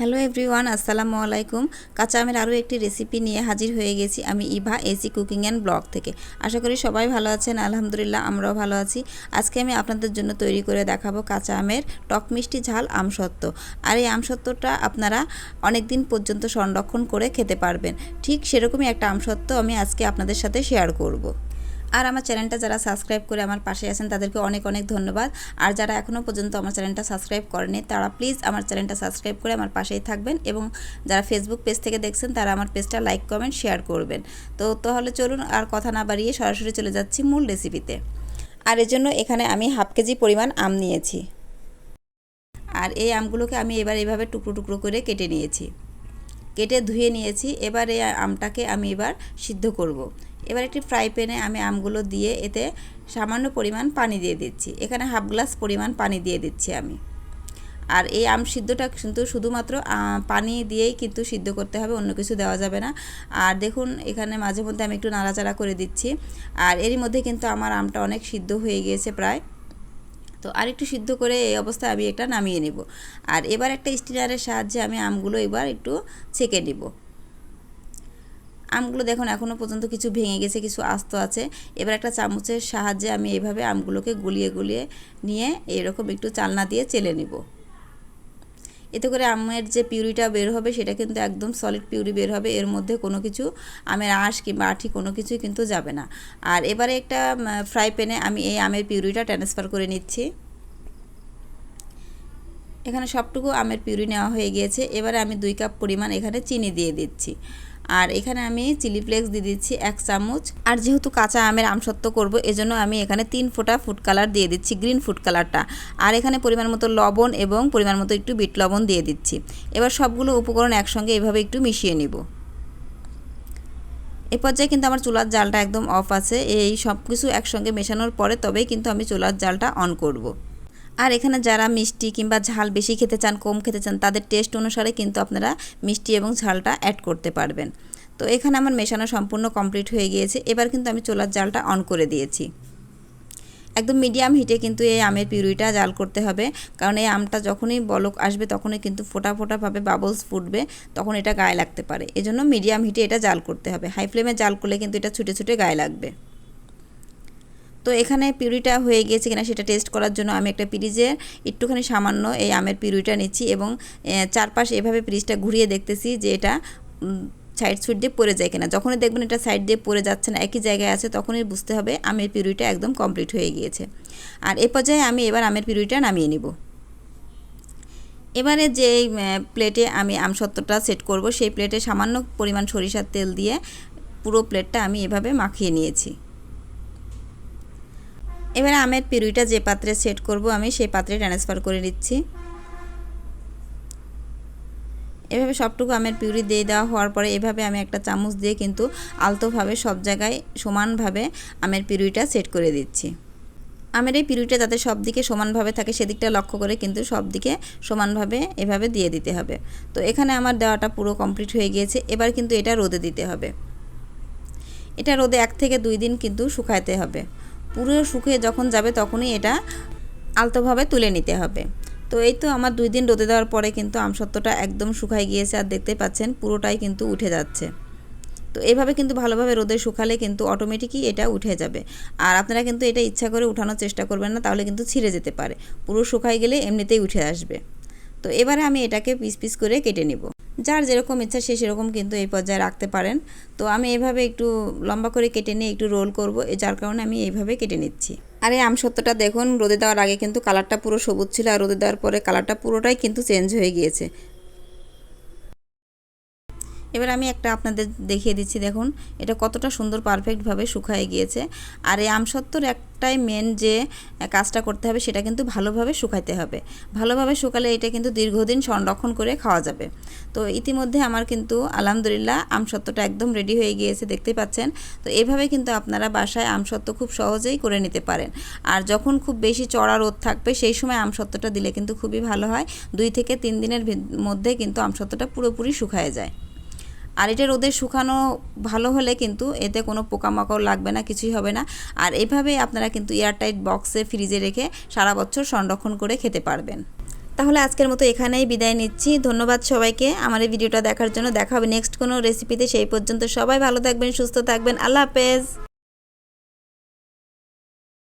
Hello everyone, আসসালামু আলাইকুম। কাঁচা আমের আরও একটি রেসিপি নিয়ে হাজির হয়ে গেছি আমি Eva, AC cooking and blog থেকে। আশা করি সবাই ভালো আছেন, আলহামদুলিল্লাহ আমরাও ভালো আছি। আজকে আমি আপনাদের জন্য তৈরি করে দেখাবো কাঁচা আমের টক মিষ্টি ঝাল আমসত্ত্ব। আর এই আমসত্ত্বটা আপনারা অনেক দিন পর্যন্ত সংরক্ষণ করে খেতে পারবেন। ঠিক সেরকমই একটা আমসত্ত্ব আমি আজকে আপনাদের সাথে শেয়ার করব। আর আমার চ্যানেলটা যারা সাবস্ক্রাইব করে আমার পাশে আছেন, তাদেরকে অনেক অনেক ধন্যবাদ। আর যারা এখনও পর্যন্ত আমার চ্যানেলটা সাবস্ক্রাইব করেনি, তারা প্লিজ আমার চ্যানেলটা সাবস্ক্রাইব করে আমার পাশেই থাকবেন এবং যারা ফেসবুক পেজ থেকে দেখছেন, তারা আমার পেজটা লাইক কমেন্ট শেয়ার করবেন। তো, তাহলে চলুন আর কথা না বাড়িয়ে সরাসরি চলে যাচ্ছি মূল রেসিপিতে আর এর জন্য এখানে আমি হাফ কেজি পরিমাণ আম নিয়েছি। আর এই আমগুলোকে আমি এবার এভাবে টুকরো টুকরো করে কেটে নিয়েছি। কেটে ধুয়ে নিয়েছি, এবার এই আমটাকে আমি এবার সিদ্ধ করব। এবার একটি ফ্রাই প্যানে আমি আমগুলো দিয়ে এতে সামান্য পরিমাণ পানি দিয়ে দিচ্ছি। এখানে হাফ গ্লাস পরিমাণ পানি দিয়ে দিচ্ছি আমি। আর এই আম সিদ্ধটা কিন্তু শুধুমাত্র পানি দিয়েই কিন্তু সিদ্ধ করতে হবে, অন্য কিছু দেওয়া যাবে না। আর দেখুন, এখানে মাঝে মধ্যে আমি একটু নাড়াচাড়া করে দিচ্ছি। আর এরই মধ্যে কিন্তু আমার আমটা অনেক সিদ্ধ হয়ে গিয়েছে প্রায়। তো আর একটু সিদ্ধ করে এই অবস্থায় আমি এটা নামিয়ে নেব। আর এবার একটা স্টিনারের সাহায্যে আমি আমগুলো এবার একটু ছেঁকে নেব। আমগুলো দেখুন এখনও পর্যন্ত কিছু ভেঙে গেছে, কিছু আস্ত আছে। এবার একটা চামচের সাহায্যে আমি এইভাবে আমগুলোকে গুলিয়ে গুলিয়ে নিয়ে এরকম একটু চালনা দিয়ে চেলে নিব। এতে করে আমের যে পিউরিটা বের হবে, সেটা কিন্তু একদম সলিড পিউরি বের হবে। এর মধ্যে কোনো কিছু আমের আঁশ কিংবা আঠি কোনো কিছুই কিন্তু যাবে না। আর এবারে একটা ফ্রাই প্যানে আমি এই আমের পিউরিটা ট্রান্সফার করে নিচ্ছি। এখানে সবটুকু আমের পিউরি নেওয়া হয়ে গিয়েছে। এবারে আমি দুই কাপ পরিমাণ এখানে চিনি দিয়ে দিচ্ছি। আর এখানে আমি চিলি ফ্লেক্স দিয়ে দিচ্ছি এক চামচ। আর যেহেতু কাঁচা আমের আমসত্ব করব, এজন্য আমি এখানে তিন ফোঁটা ফুড কালার দিয়ে দিচ্ছি গ্রিন ফুড কালারটা আর এখানে পরিমাণ মতো লবণ এবং পরিমাণ মতো একটু বিট লবণ দিয়ে দিচ্ছি। এবার সবগুলো উপকরণ একসঙ্গে এভাবে একটু মিশিয়ে নিব। এ পর্যায়ে কিন্তু আমার চুলার জালটা একদম অফ আছে। এই সব কিছু একসঙ্গে মেশানোর পরে তবেই কিন্তু আমি চুলার জালটা অন করব। আর এখানে যারা মিষ্টি কিংবা ঝাল বেশি খেতে চান, কম খেতে চান, তাদের টেস্ট অনুসারে কিন্তু আপনারা মিষ্টি এবং ঝালটা অ্যাড করতে পারবেন। তো এখানে আমার মেশানো সম্পূর্ণ কমপ্লিট হয়ে গিয়েছে। এবার কিন্তু আমি চোলার জালটা অন করে দিয়েছি। একদম মিডিয়াম হিটে কিন্তু এই আমের পিউরিটা জাল করতে হবে। কারণ এই আমটা যখনই বলক আসবে, তখনই কিন্তু ফোটা ফোটাভাবে বাবলস ফুটবে, তখন এটা গায়ে লাগতে পারে। এজন্য মিডিয়াম হিটে এটা জাল করতে হবে। হাই ফ্লেমে জাল করলে কিন্তু এটা ছুটে ছুটে গায়ে লাগবে। তো এখানে পিউরিটা হয়ে গিয়েছে কিনা সেটা টেস্ট করার জন্য আমি একটা পিরিজে একটুখানি সামান্য এই আমের পিউরিটা নিচ্ছি এবং চারপাশ এভাবে পিরিজটা ঘুরিয়ে দেখতেছি যে এটা সাইড সুইড দিয়ে পড়ে যায় কিনা। যখনই দেখবেন এটা সাইড দিয়ে পড়ে যাচ্ছে না, একই জায়গায় আছে, তখনই বুঝতে হবে আমের পিউরিটা একদম কমপ্লিট হয়ে গিয়েছে। আর এ পর্যায়ে আমি এবার আমের পিউরিটা নামিয়ে নিব। এবারে যে প্লেটে আমি আমসত্ত্বটা সেট করব, সেই প্লেটে সামান্য পরিমাণ সরিষার তেল দিয়ে পুরো প্লেটটা আমি এভাবে মাখিয়ে নিয়েছি। এবারে আমের পিউরিটা যে পাত্রে সেট করব, আমি সেই পাত্রে ট্রান্সফার করে নিচ্ছি। এভাবে সবটুকু আমের পিউরি দিয়ে দেওয়া হওয়ার পরে এভাবে আমি একটা চামচ দিয়ে কিন্তু আলতোভাবে সব জায়গায় সমানভাবে আমের পিউরিটা সেট করে দিচ্ছি। আমের এই পিউরিটা যাতে সব দিকে সমানভাবে থাকে, সেদিকটা লক্ষ্য করে কিন্তু সব দিকে সমানভাবে এভাবে দিয়ে দিতে হবে। তো এখানে আমার দেওয়াটা পুরো কমপ্লিট হয়ে গিয়েছে, এবার কিন্তু এটা রোদে দিতে হবে। এটা রোদে এক থেকে দুই দিন কিন্তু শুকাইতে হবে। পুরো শুকিয়ে যখন যাবে তখনই এটা আলতোভাবে তুলে নিতে হবে। তো এই তো আমার দুই দিন রোদে দেওয়ার পরে কিন্তু আমসত্ত্বটা একদম শুকাই গিয়েছে আর দেখতে পাচ্ছেন পুরোটাই কিন্তু উঠে যাচ্ছে। তো এভাবে কিন্তু ভালোভাবে রোদে শুকালে কিন্তু অটোমেটিকই এটা উঠে যাবে। আর আপনারা কিন্তু এটা ইচ্ছা করে উঠানোর চেষ্টা করবেন না, তাহলে কিন্তু ছিঁড়ে যেতে পারে। পুরো শুকাই গেলে এমনিতেই উঠে আসবে। তো এবারে আমি এটাকে পিস পিস করে কেটে নেব। যার যেরকম ইচ্ছা সে সেরকম কিন্তু এই পর্যায়ে রাখতে পারেন। তো আমি এভাবে একটু লম্বা করে কেটে নিয়ে একটু রোল করব যার কারণে আমি এইভাবে কেটে নিচ্ছি। আর এই আমসত্ত্বটা দেখুন, রোদে দেওয়ার আগে কিন্তু কালারটা পুরো সবুজ ছিল আর রোদে দেওয়ার পরে কালারটা পুরোটাই কিন্তু চেঞ্জ হয়ে গিয়েছে। এবার আমি একটা আপনাদের দেখিয়ে দিচ্ছি, দেখুন। এটা কতটা সুন্দর পারফেক্টভাবে শুকায় গিয়েছে। আর এই আমসত্ত্বর একটাই মেন যে কাজটা করতে হবে, সেটা কিন্তু ভালোভাবে শুকাইতে হবে। ভালোভাবে শুকালে এটা কিন্তু দীর্ঘদিন সংরক্ষণ করে খাওয়া যাবে। তো ইতিমধ্যে আমার কিন্তু আলহামদুলিল্লাহ আমসত্ত্বটা একদম রেডি হয়ে গিয়েছে, দেখতে পাচ্ছেন। তো এভাবে কিন্তু আপনারা বাসায় আমসত্ত্ব খুব সহজেই করে নিতে পারেন। আর যখন খুব বেশি চড়া রোদ থাকবে, সেই সময় আমসত্ত্বটা দিলে কিন্তু খুবই ভালো হয়। দুই থেকে তিন দিনের মধ্যে কিন্তু আমসত্ত্বটা পুরোপুরি শুকায় যায়। আর এটা রোদে শুকানো ভালো হলে কিন্তু এতে কোনো পোকামাকড় লাগবে না, কিছুই হবে না। আর এভাবে আপনারা কিন্তু এয়ারটাইট বক্সে ফ্রিজে রেখে সারা বছর সংরক্ষণ করে খেতে পারবেন। তাহলে আজকের মতো এখানেই বিদায় নিচ্ছি। ধন্যবাদ সবাইকে। আমার এই ভিডিওটা দেখার জন্য দেখা হবে নেক্সট কোনো রেসিপিতে সেই পর্যন্ত সবাই ভালো থাকবেন, সুস্থ থাকবেন। আল্লাহ হাফেজ।